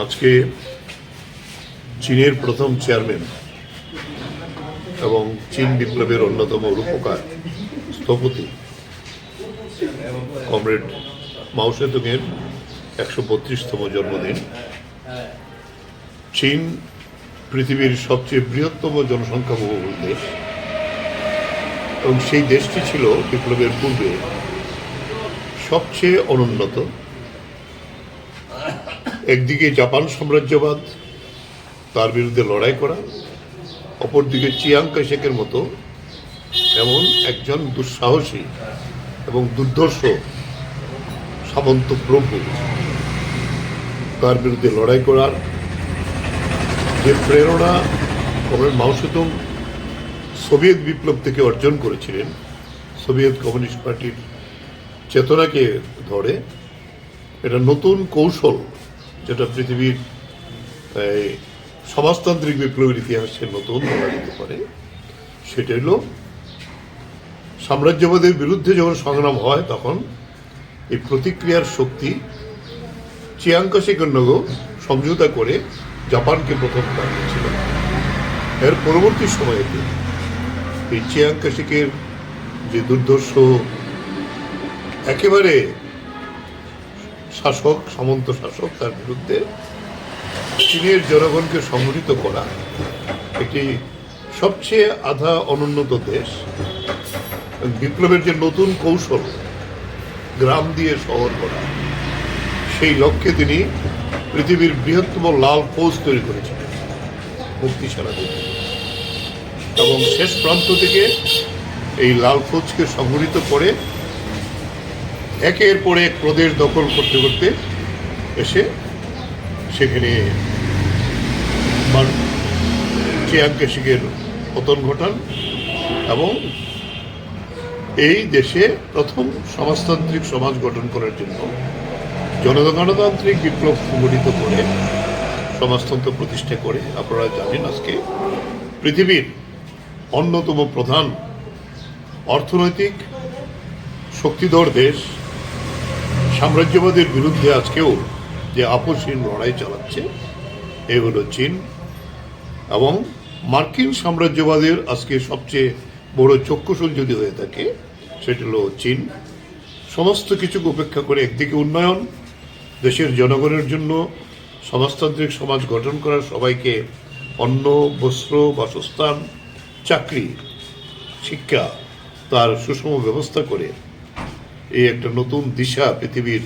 আজকে চীনের প্রথম চেয়ারম্যান এবং চীন বিপ্লবের অন্যতম রূপকার স্থপতি কমরেড মাউসেতুংয়ের একশো বত্রিশতম জন্মদিন। চীন পৃথিবীর সবচেয়ে বৃহত্তম জনসংখ্যাবহুল দেশ। এবং সেই দেশটি ছিল বিপ্লবের পূর্বে সবচেয়ে অনুন্নত একদিকে জাপান সাম্রাজ্যবাদ, তার বিরুদ্ধে লড়াই করা, অপরদিকে চিয়াং কাইশেকের মতো এমন একজন দুঃসাহসী এবং দুর্ধর্ষ সামন্ত প্রভু তার বিরুদ্ধে লড়াই করার যে প্রেরণা কমরেড মাওসেতুং সোভিয়েত বিপ্লব থেকে অর্জন করেছিলেন, সোভিয়েত কমিউনিস্ট পার্টির চেতনাকে ধরে, এটা নতুন কৌশল যেটা পৃথিবীর সমাজতান্ত্রিক বিপ্লবের ইতিহাসে নতুন বলা যেতে পারে, সেটা হলো সাম্রাজ্যবাদের বিরুদ্ধে যখন সংগ্রাম হয়, তখন এই প্রতিক্রিয়ার শক্তি চিয়াঙ্কাশি কন্যগ সমঝোতা করে জাপানকে প্রথম দাঁড়িয়েছিল এর পরবর্তী সময়েতে এই চিয়াঙ্কাশিকের যে দুর্ধর্ষ, একেবারে শাসক, সামন্ত শাসক তার বিরুদ্ধে চীনের জনগণকে সংগঠিত করা একটি সবচেয়ে আধা অনুন্নত দেশ। বিপ্লবের যে নতুন কৌশল, গ্রাম দিয়ে শহর করা, সেই লক্ষ্যে তিনি পৃথিবীর বৃহত্তম লাল ফৌজ তৈরি করেছিলেন, মুক্তি সেনাদের এবং শেষ প্রান্ত থেকে এই লাল ফৌজকে সংগঠিত করে একের পর এক প্রদেশ দখল করতে করতে এসে সেখানে চিয়াং কেশিকের পতন ঘটান এবং এই দেশে প্রথম সমাজতান্ত্রিক সমাজ গঠন করার জন্য জনগণতান্ত্রিক বিপ্লব সংগঠিত করে সমাজতন্ত্র প্রতিষ্ঠা করে। আপনারা জানেন আজকে পৃথিবীর অন্যতম প্রধান অর্থনৈতিক শক্তিধর দেশ সাম্রাজ্যবাদের বিরুদ্ধে আজকেও যে আপসহীন লড়াই চালাচ্ছে, এ হলো চীন এবং মার্কিন সাম্রাজ্যবাদের আজকে সবচেয়ে বড় চক্ষুশূল যদি হয়ে থাকে, সেটা হলো চীন। সমস্ত কিছুকে উপেক্ষা করে একদিকে উন্নয়ন, দেশের জনগণের জন্য সমাজতান্ত্রিক সমাজ গঠন করার সবাইকে অন্ন, বস্ত্র, বাসস্থান, চাকরি, শিক্ষা, তার সুষম ব্যবস্থা করে এই একটা নতুন দিশা পৃথিবীর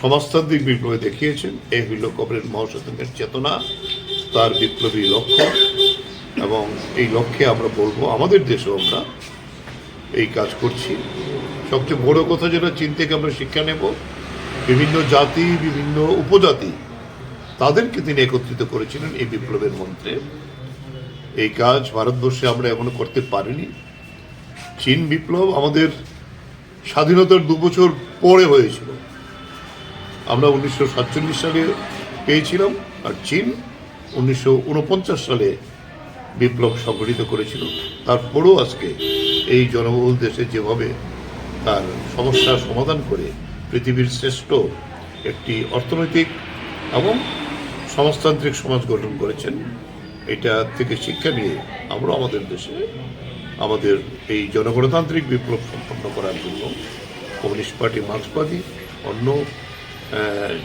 সমাজতান্ত্রিক বিপ্লবে দেখিয়েছেন। এই হইল কবরের মহাসতঙ্গের চেতনা, তার বিপ্লবী লক্ষ্য। এবং এই লক্ষ্যে আমরা বলব, আমাদের দেশেও আমরা এই কাজ করছি। সবচেয়ে বড় কথা যেটা, চীন থেকে আমরা শিক্ষা নেব। বিভিন্ন জাতি, বিভিন্ন উপজাতি তাদেরকে তিনি একত্রিত করেছিলেন এই বিপ্লবের মন্ত্রে। এই কাজ ভারতবর্ষে আমরা এখনও করতে পারিনি। চীন বিপ্লব আমাদের স্বাধীনতার দু বছর পরে হয়েছিল। আমরা উনিশশো সাতচল্লিশ সালে পেয়েছিলাম আর চীন উনিশশো উনপঞ্চাশ সালে বিপ্লব সংগঠিত করেছিল। তারপরেও আজকে এই জনবহুল দেশে যেভাবে তার সমস্যার সমাধান করে পৃথিবীর শ্রেষ্ঠ একটি অর্থনৈতিক এবং সমাজতান্ত্রিক সমাজ গঠন করেছেন, এটা থেকে শিক্ষা নিয়ে আমরা আমাদের দেশে আমাদের এই জনগণতান্ত্রিক বিপ্লব সম্পন্ন করার জন্য কমিউনিস্ট পার্টি মার্ক্সবাদী, অন্য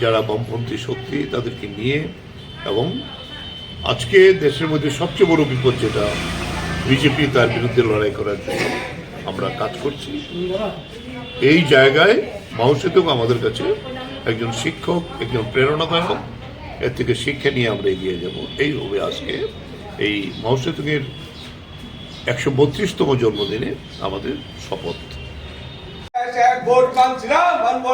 যারা বামপন্থী শক্তি তাদেরকে নিয়ে এবং আজকে দেশের মধ্যে সবচেয়ে বড় বিপদ যেটা বিজেপি তার বিরুদ্ধে লড়াই করার জন্য আমরা কাজ করছি। এই জায়গায় মাহসেতুক আমাদের কাছে একজন শিক্ষক, একজন প্রেরণাদায়ক, এর থেকে শিক্ষা নিয়ে আমরা এগিয়ে যাব। এই হবে আজকে এই মাহসেতুকের একশো বত্রিশতম জন্মদিনে আমাদের শপথ। ভোট মানছিলাম মানবো